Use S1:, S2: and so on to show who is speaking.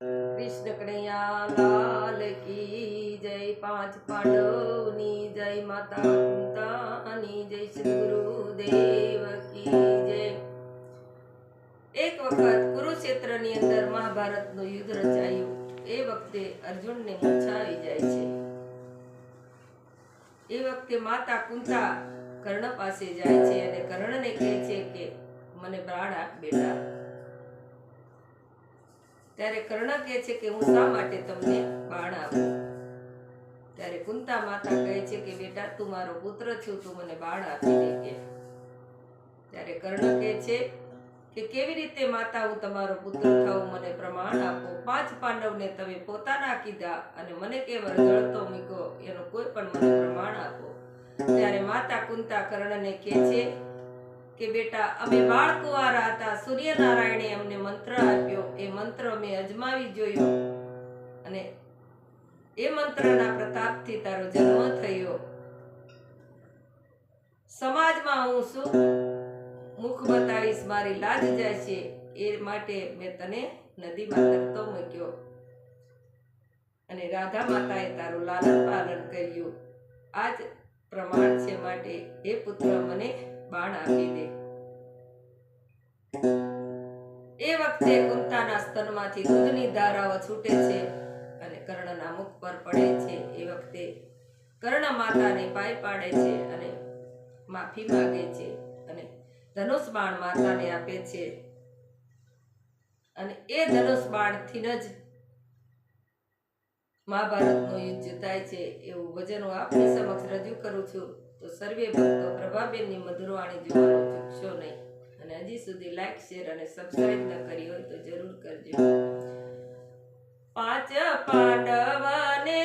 S1: કૃષ્ણ કનૈયા લાલ કી જય પાંચ પાંડવની જય માતા કુંતાની જય શ્રી ગુરુદેવ કી જય. એક વખત કુરુક્ષેત્રની અંદર મહાભારતનું યુદ્ધ રચાયું. એ વખતે અર્જુનને મૂર્છા આવી જાય છે. એ વખતે માતા કુંતા કર્ણ પાસે જાય છે અને કર્ણને કહે છે કે, મને પ્રાણ આપ બેટા. ત્યારે કર્ણ કહે છે કે હું શા માટે તમને બાણ આપું? ત્યારે કુંતા માતા કહે છે કે, બેટા, તું મારો પુત્ર છું, તું મને બાણ આપી દે કે. ત્યારે કર્ણ કહે છે કે, કેવી રીતે માતા, હું તમારો પુત્ર થાઉં? મને પ્રમાણ આપો. પાંચ પાંડવને તમે પોતાના કીધા અને મને કેવળ જળતો મૂક્યો. એનો કોઈ પણ મને પ્રમાણ આપો. ત્યારે માતા કુંતા કર્ણને કહે છે કે બેટા, અમે બાળ કુંવારા હતા. સૂર્યનારાયણે અમને મંત્ર આપ્યો. એ મંત્ર અમે અજમાવી જોયો. અને એ મંત્રના પ્રતાપથી તારો જન્મ થયો. સમાજમાં હું શું મુખ બતાવીશ? મારી લાજ જાય છે. એ માટે મેં તને નદીમાં તરતો મૂક્યો. અને રાધા માતાએ તારું લાલન પાલન કર્યું. આ જ પ્રમાણ છે માટે. એ પુત્ર, મને બાણ આપી દે. એ વખતે કુંતાના સ્તનમાંથી દૂધની ધારાઓ છૂટે છે અને કર્ણના મુખ પર પડે છે. એ વખતે કર્ણ માતાને પાય પાડે છે અને માફી માગે છે અને ધનુષ બાણ માતાને આપે છે. અને એ ધનુષ બાણથી જ મહાભારતનું યુદ્ધ થાય છે. એવું વજન હું આપની સમક્ષ રજૂ કરું છું. તો સર્વે ભક્તો પ્રભાબેનની મધુરવાણી જોવાનું ચૂકશો નહીં. અને હજી સુધી લાઈક શેર અને સબસ્ક્રાઇબ ન કરી હોય તો જરૂર કરજો. પાંચ પાંડવને